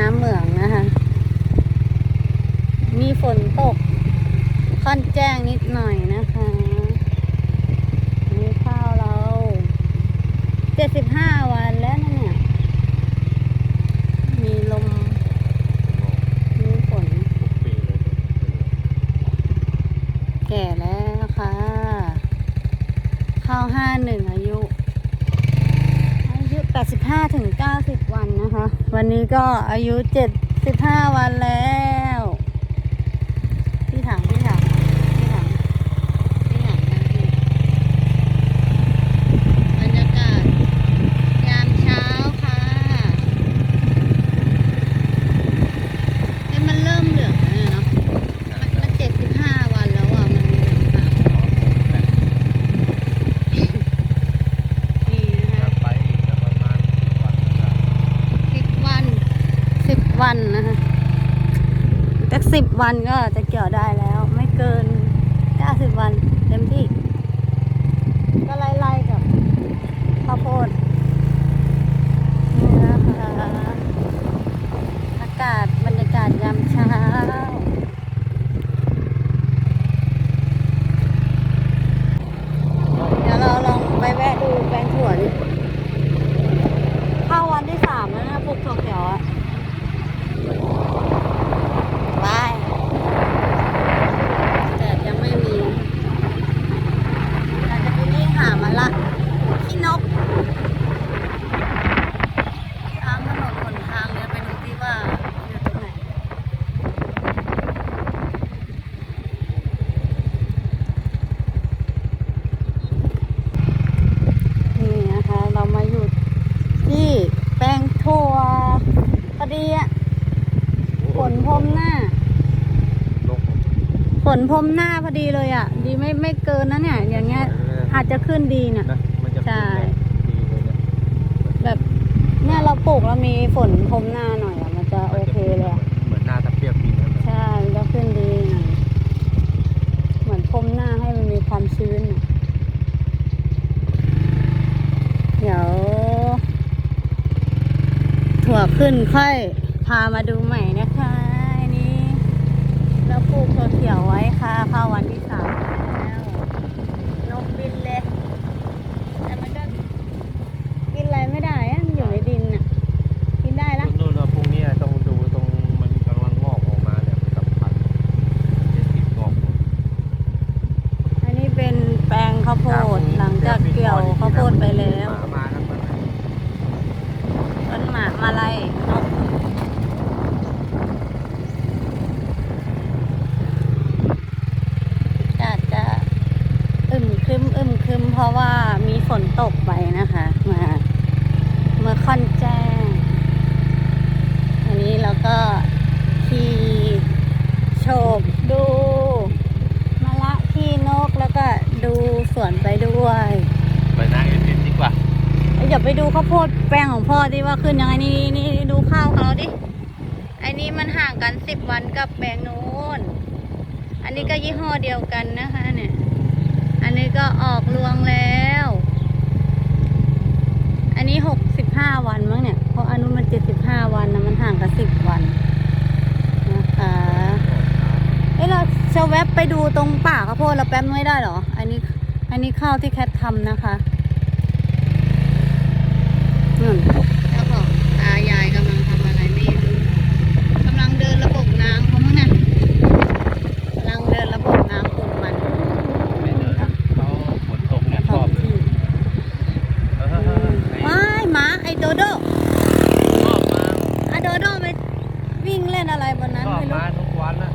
น้ำเหมืองนะคะ มีฝนตก ค่อนแจ้งนิดหน่อยนะคะนี่ข้าวเราเจ็ดสิบห้าวันแล้วเนี่ย มีลม มีฝน แก่แล้วค่ะ ข้าวห้าหนึ่งอา 85ถึง90 วันนะคะ วันนี้ก็อายุ 75 วันแล้ว พี่ถังพี่ถังพี่ถังพี่ถังนะพี่บรรยากาศ ยามเช้าค่ะเอ้ยมันเริ่มเหลืองแล้วเนี่ยเนาะ มันมัน75 วันแล้วอะ มันเหลืองค่ะนี่นะคะ ไปอีกจะประมาณวันละ สิบวันสิบวันนะคะ สิบวันก็จะเกี่ยวได้แล้ว ไม่เกินเก้าสิบวันเต็มที่ ก็ไล่ๆกับข้าวโพดนี่นะคะอากาศบรรยากาศยามเช้า เดี๋ยวเราลองไปแวะดูแปลงถั่วดิ เข้าวันที่สามแล้วนะปลูกถั่วเขียวอะบายแต่ยังไม่มีเราจะไปวิ่งหามาละขี้นกตามถนนหนทางเนี่ยไปดูที่ว่าอยู่ตรงไหน นี่นะคะ เรามาอยู่ที่แปลงถั่วพอดีอะฝนพร มหน้าลงฝนพรมหน้าพอดีเลยอะดีไม่ไม่เกินนะเนี่ย อย่างเงี้ย อาจจะขึ้นดีเนี่ยนะมันจะใช่ดีเลยเนี่ยแบบเนี่ยเราปลูกแล้วมีฝนพรมหน้าหน่อยอะมันจะโอเคเลยอะเหมือนหน้าตะเปียกปีนั้นนะใช่มันจะขึ้นดีหน่อยเหมือนพรมหน้าให้มันมีความชื้นอะเดี๋ยวถั่วขึ้นค่อยพามาดูใหม่นะคะอันนี้เรา ปลูกถั่วเขียวไว้ค่ะเข้าวันที่สามแล้วนกบินเลย แต่มันก็กินอะไรไม่ได้อะมันอยู่ในดินน่ะ กินได้ละ นู่นๆพรุ่งนี้ต้องดูตรงมันกำลังงอกออกมาเนี่ยมันสำคัญเจ็ดสิบงอกหมด อันนี้เป็นแปลงข้าวโพดหลังจากเกี่ยวข้าวโพดไปแล้ว หมามาแล้วมัน ต้นหมากมาลัยนกอาจจะอึมครึมอึมครึมเพราะว่ามีฝน ตกไปนะคะ มาเมื่อค่อนแจ้ง อันนี้เราก็ขี่โฉบดูมะละขี่นกแล้วก็ดูสวนไปด้วยไปหน้าเอ็นดินดีกว่าอย่าไปดูข้าวโพดแปลงของพ่อดิว่าขึ้นยังไงนี่นี่ดูข้าวของเราดิไอ้นี้มันห่างกันสิบวันกับแปลงนู้นอันนี้ก็ยี่ห้อเดียวกันนะคะเนี่ยอันนี้ก็ออกรวงแล้ว อันนี้หกสิบห้าวันมั้งเนี่ย เพราะอันนู้นมันเจ็ดสิบห้าวันนะมันห่างกันสิบวันนะคะเอ้ยเราจะแวบไปดูตรงป่าข้าวโพดเราแป๊บไม่ได้หรอ อันนี้ อันนี้ข้าวที่แคททำนะคะนู่นเจ้วก็ตายายกำลังทำอะไรไม่รู้กำลังเดินระบบน้ำเขามั้งน่ะกำลังเดินระบบน้ำปลูกมัน ไม่เดินเขาฝนตกเนี่ยชอบเลย ที่ เออไอ้ ว้ายหมาไอโดโด ชอบมา อะโดโดไปวิ่งเล่นอะไรบนนั้น ชอบ ไม่รู้ มาทุกวันนะ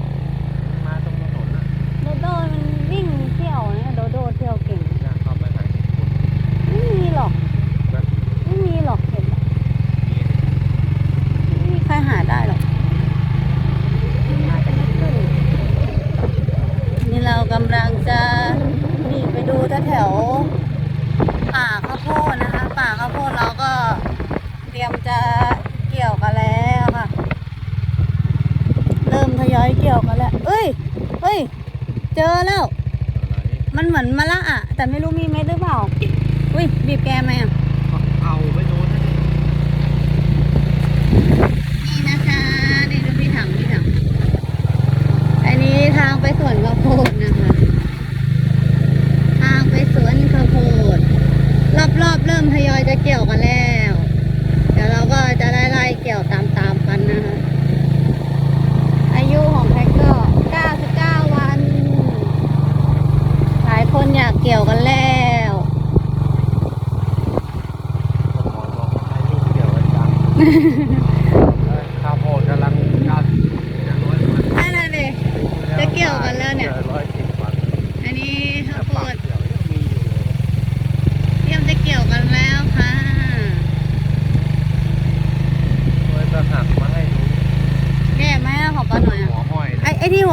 มาตรงถนนนะ โดโดมันวิ่งเที่ยวเนี่ยโดโดเที่ยวเก่ง อยากเข้าไปหาที่คน ไม่มีหรอก นะ ไม่มีหรอกเห็นหรอกไม่มีใครหาได้หรอกน่าจะไม่ขึ้นนี่เรา กำลังจะนี่ไปดูแถวป่าข้าวโพดนะคะ ป่าข้าวโพดเราก็เตรียมจะเกี่ยวกันแล้วค่ะ เริ่มทยอยเกี่ยวกันแล้ว เอ้ยเอ้ย เจอแล้ว มันเหมือนมะละอะ แต่ไม่รู้มีเม็ดหรือเปล่า อุ้ยบีบแกไหมอะ ทางไปสวนข้าวโพดนะคะ ทางไปสวนข้าวโพด รอบๆเริ่มทยอยจะเกี่ยวกันแล้ว เดี๋ยวเราก็จะไล่ๆเกี่ยวตามๆกันนะคะ อายุของแพ็กเกอร์99 วัน หลายคนอยากเกี่ยวกันแล้วเ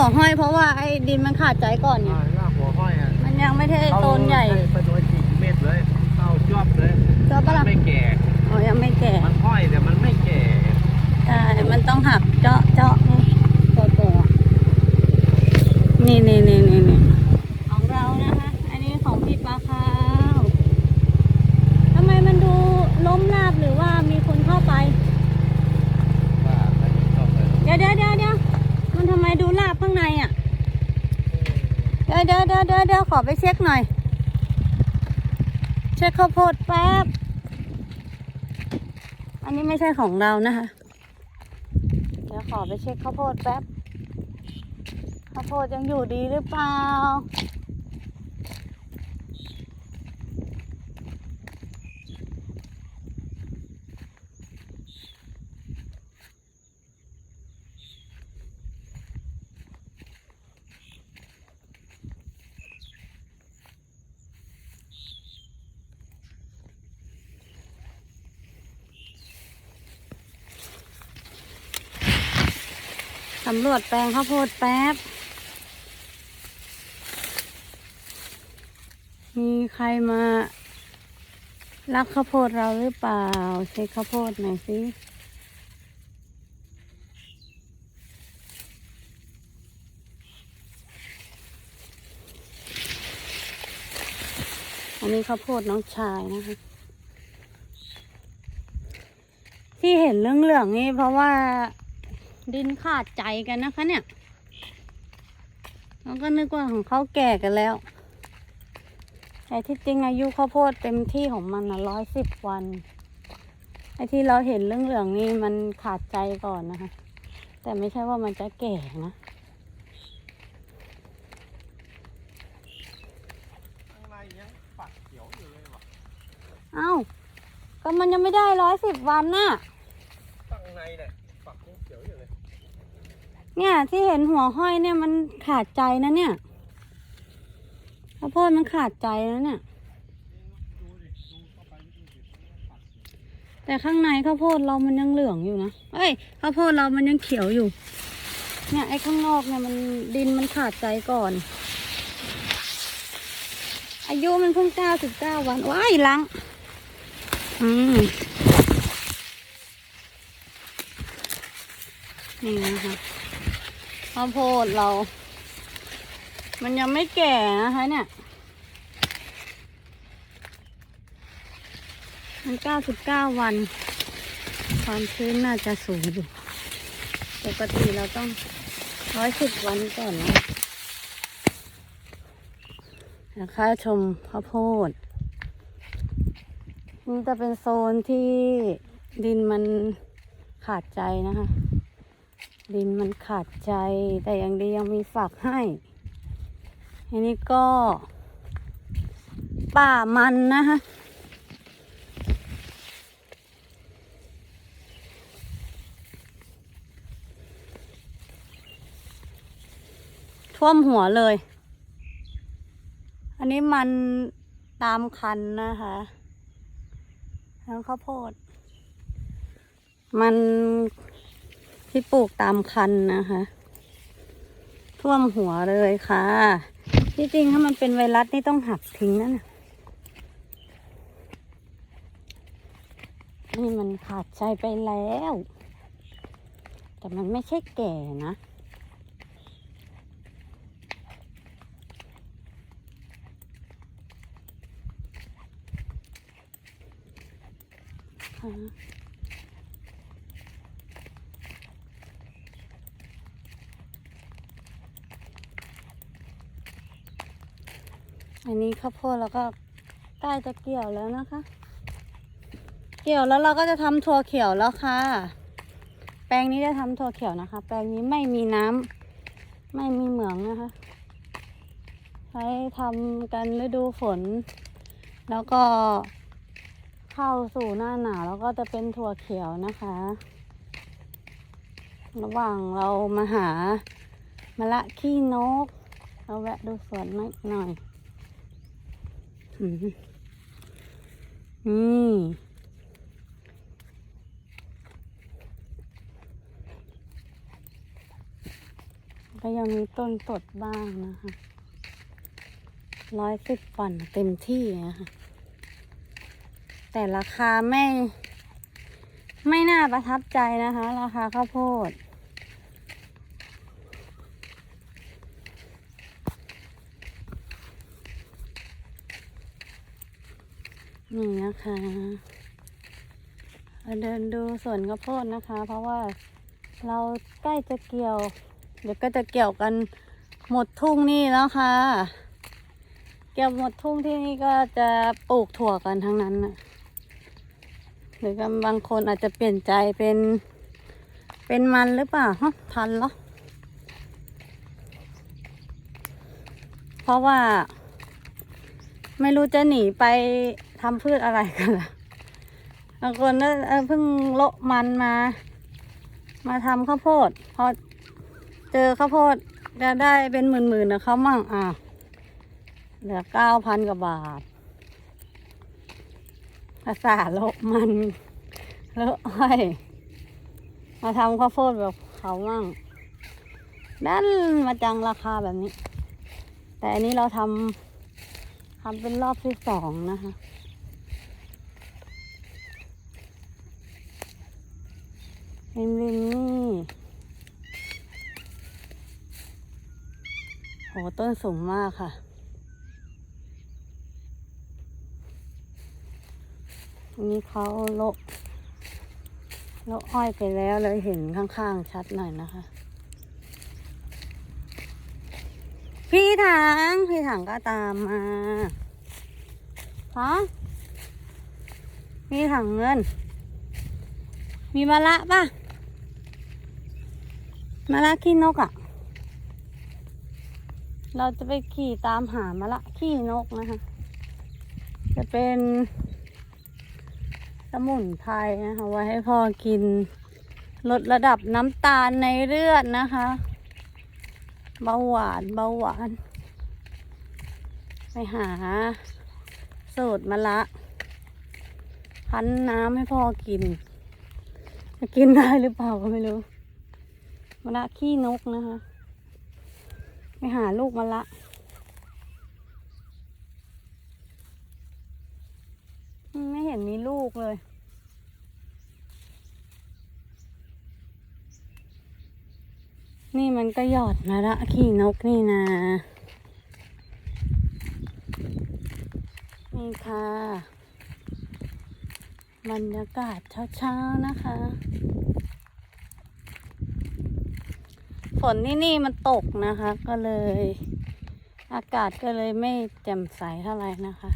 หัวห้อยเพราะว่าไอ้ดินมันขาดใจก่อนไงอ่าลากหัวห้อยอะมันยังไม่ได้โตนใหญ่ไปโดนกี่เม็ดเลยเข้ายอบเลยชอบปะล่ะไม่แก่อ๋อยังไม่แก่ มันห้อยแต่มันไม่แก่ใช่มันต้องหักเจาะเจาะนี่ตัวตัวนี่นี่นี่นี่นี่ของเรานะคะ อันนี้ของพี่ปลาขาวทำไมมันดูล้มราบหรือว่ามีคนเข้าไป ว่าใครชอบเลย เดี๋ยวเดี๋ยวเดี๋ยวเดี๋ยวมันทำไมดูราบข้างในอะ เดี๋ยวเดี๋ยวเดี๋ยวเดี๋ยวขอไปเช็คหน่อย เช็คข้าวโพดแป๊บ อันนี้ไม่ใช่ของเรานะคะ เดี๋ยวขอไปเช็คข้าวโพดแป๊บ ข้าวโพดยังอยู่ดีหรือเปล่าำรวจแปลงข้าวโพดแป๊บ มีใครมารักข้าวโพดเราหรือเปล่า เช็คข้าวโพดหน่อยสิอันนี้ข้าวโพดน้องชายนะคะ ที่เห็นเรื่องเหลืองๆนี่เพราะว่า ดินขาดใจกันนะคะเนี่ยเราก็นึกว่าของเขาแก่กันแล้ว แต่ที่จริงอายุข้าวโพดเต็มที่ของมันนะร้อยสิบวัน ไอ้ที่เราเห็นเรื่องเหลืองๆนี่มันขาดใจก่อนนะคะ แต่ไม่ใช่ว่ามันจะแก่นะข้างในยังปักเขียวอยู่เลยว่ะเอ้า ก็มันยังไม่ได้ร้อยสิบวันน่ะข้างในเนี่ยปักยังเขียวอยู่เลย เนี่ยที่เห็นหัวห้อยเนี่ยมันขาดใจนะเนี่ยข้าวโพดมันขาดใจนะเนี่ย แต่ข้างในข้าวโพดเรามันยังเหลืองอยู่นะเอ้ยข้าวโพดเรามันยังเขียวอยู่ เนี่ยไอ้ข้างนอกเนี่ยมันดินมันขาดใจก่อน อายุมันเพิ่งเก้าสิบเก้าวันว้ายลังอืมนี่นะคะ ข้าวโพดเรา มันยังไม่แก่นะคะเนี่ย มันเก้าสิบเก้าวัน ความชื้นน่าจะสูงอยู่ ปกติเราต้องร้อยสิบวันก่อนนะนะคะชมข้าวโพดนี่จะเป็นโซนที่ดินมันขาดใจนะคะ ดินมันขาดใจ แต่ยังดียังมีฝักให้ อันนี้ก็ ป่ามันนะคะท่วมหัวเลย อันนี้มันตามคันนะคะแล้วข้าวโพด มัน ที่ปลูกตามคันนะคะ ท่วมหัวเลยค่ะ ที่จริงถ้ามันเป็นไวรัสนี่ต้องหักทิ้งนั่นนี่มันขาดใจไปแล้ว แต่มันไม่ใช่แก่นะค่ อันนี้ข้าวโพดแล้วก็ใกล้จะเกี่ยวแล้วนะคะ เกี่ยวแล้วเราก็จะทำถั่วเขียวแล้วค่ะ แปลงนี้จะทำถั่วเขียวนะคะ แปลงนี้ไม่มีน้ำไม่มีเหมืองนะคะ ใช้ทำกันฤดูฝน แล้วก็เข้าสู่หน้าหนาวแล้วก็จะเป็นถั่วเขียวนะคะ ระหว่างเรามาหามะละขี้นก เราแวะดูสวนหน่อย นี่ก็ยังมีต้นสดบ้างนะคะร้อยสิบปันเต็มที่นะคะแต่ราคาไม่ ไม่น่าประทับใจนะคะ ราคาข้าวโพด นี่นะคะเดินดูสวนข้าวโพดนะคะ เพราะว่าเราใกล้จะเกี่ยว เดี๋ยวก็จะเกี่ยวกันหมดทุ่งนี่แล้วค่ะ เกี่ยวหมดทุ่งที่นี่ก็จะปลูกถั่วกันทั้งนั้นนะหรือก็บางคนอาจจะเปลี่ยนใจเป็นเป็นมันหรือเปล่าฮะทันเหรอเพราะว่า ไม่รู้จะหนีไป ทำพืชอะไรกันล่ะบางคนก็เออเพิ่งโละมันมา มาทำข้าวโพดพอเจอข้าวโพดจะได้เป็นหมื่นๆนะเขามั่งอะเหลือเก้าพันกว่าบาทภาษาโละมันเลอะอ้อยมาทำข้าวโพดแบบเขามั่งนั่นมาจังราคาแบบนี้ แต่อันนี้เราทำทำเป็นรอบที่สองนะคะ ริมริมนี่โหต้นสูงมากค่ะนนี้เขาโละโละอ้อยไปแล้วเลยเห็นข้างๆ ชัดหน่อยนะคะ พี่ถัง พี่ถังก็ตามมาฮะมีถังเงิน มีมะละป่ะ มะละขี้นกอะ่ะ เราจะไปขี่ตามหามะละขี้นกนะคะ จะเป็นสมุนไพรนะคะไว้ให้พ่อกิน ลดระดับน้ำตาลในเลือดนะคะ เบาหวานเบาหวาน ไปหา สูตรมะละพันน้ำให้พ่อกิน จะกินได้หรือเปล่าก็ไม่รู้ มะละขี้นกนะคะ ไปหาลูกมะละไม่เห็นมีลูกเลย นี่มันก็หยอดมาละขี่นกนี่นะ นี่ค่ะ บรรยากาศเช้าๆนะคะ ฝนที่นี่มันตกนะคะ ก็เลย อากาศก็เลยไม่แจ่มใสเท่าไหร่นะคะ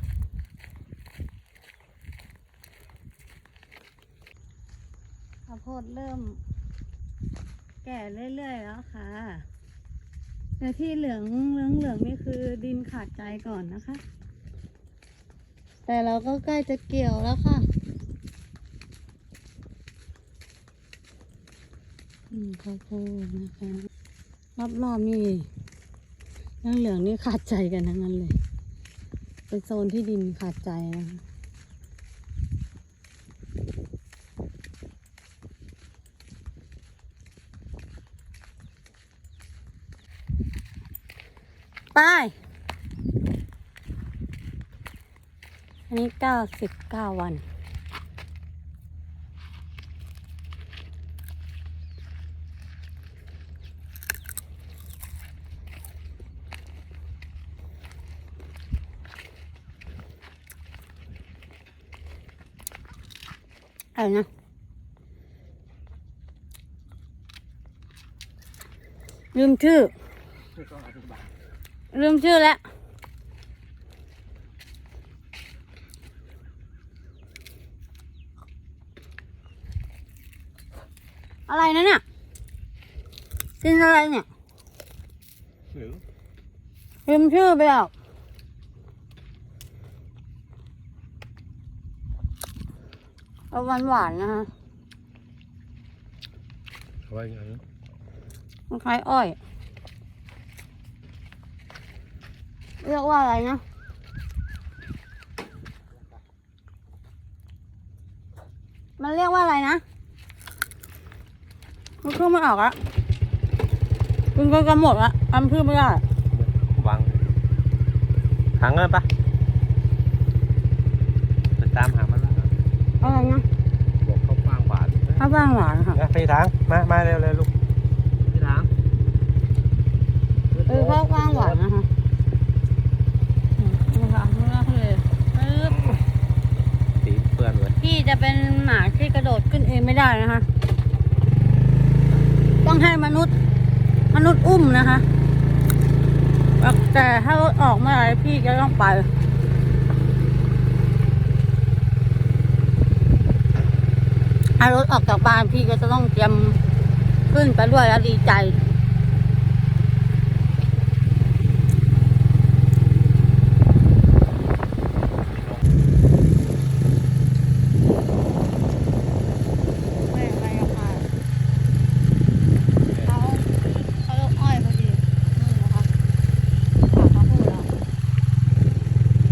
ข้าวโพดเริ่ม แก่เรื่อยๆแล้วค่ะแต่ที่เหลืองเหลืองเหลืองนี่คือดินขาดใจก่อนนะคะ แต่เราก็ใกล้จะเกี่ยวแล้วค่ะอืมข้าวโพดนะคะ รอบๆนี่เหลืองเหลืองนี่ขาดใจกันทั้งนั้นเลย เป็นโซนที่ดินขาดใจนะคะไป อันนี้เก้าสิบเก้าวัน นะลืมชื่อลืมชื่อแล้วอะไรนะเนี่ยกินอะไรเนี่ยหรือลืมชื่อไปแล้ว เอาหวานหวานๆนะคะเขาว่าอย่างนั้นมันคล้ายอ้อย เรียกว่าอะไรนะมันเรียกว่าอะไรนะมันขึ้นไมาออกอะคุณก็กำหมดละทำชื่อไม่ได้วางหางเงินปะไปตามหามันแล้วอะไรนะ บอกเขาฟางบาท ข้าวบ้างหวานค่ะนะพี่ทางมามาเร็วเลยลูกพี่ทางเออข้าวบ้างหวานนะคะอืมนี่ค่ะนี่ก็คือปึ๊บสีเปื้อนเลยพี่จะเป็นหมาที่กระโดดขึ้นเองไม่ได้นะคะ ต้องให้มนุษย์ มนุษย์อุ้มนะคะ แต่ถ้ารถออกเมื่อไหรพี่จะต้องไป ถ้ารถออกจากบ้านพี่ก็จะต้องเตรียมขึ้นไปด้วยแล้วดีใจ